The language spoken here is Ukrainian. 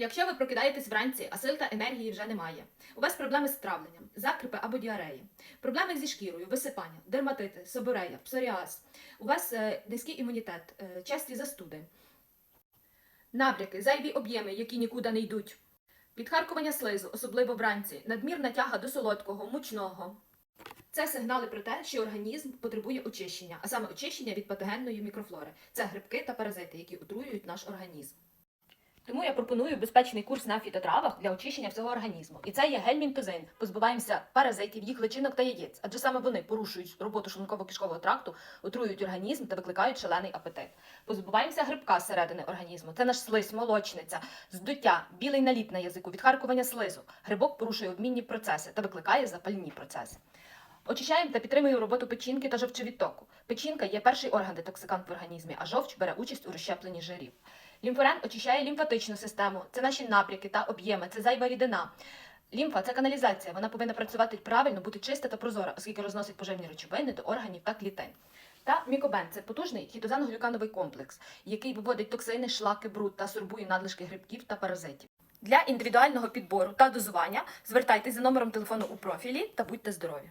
Якщо ви прокидаєтесь вранці, а сил та енергії вже немає, у вас проблеми з травленням, закрипи або діареї, проблеми зі шкірою, висипання, дерматити, соборея, псоріаз, у вас е, низький імунітет, е, часті застуди, набряки, зайві об'єми, які нікуди не йдуть, підхаркування слизу, особливо вранці, надмірна тяга до солодкого, мучного. Це сигнали про те, що організм потребує очищення, а саме очищення від патогенної мікрофлори. Це грибки та паразити, які отруюють наш організм. Тому я пропоную безпечний курс на фітотравах для очищення всього організму. І це є гельмінтозин. Позбуваємося паразитів, їх личинок та яєць, адже саме вони порушують роботу шлунково-кишкового тракту, отруюють організм та викликають шалений апетит. Позбуваємося грибка зсередини організму. Це наш слиз, молочниця, здуття, білий наліт на язику, відхаркування слизу. Грибок порушує обмінні процеси та викликає запальні процеси. Очищаємо та підтримуємо роботу печінки та жовчовідтоку. Печінка є перший орган детоксикант в організмі, а жовч бере участь у розщепленні жирів. Лімфорен очищає лімфатичну систему, це наші напряки та об'єми, це зайва рідина. Лімфа це каналізація, вона повинна працювати правильно, бути чиста та прозора, оскільки розносить поживні речовини до органів та клітин. Та мікобен це потужний хітозано-глюкановий комплекс, який виводить токсини, шлаки, бруд та сорбує надлишки грибків та паразитів. Для індивідуального підбору та дозування звертайтеся за номером телефону у профілі та будьте здорові!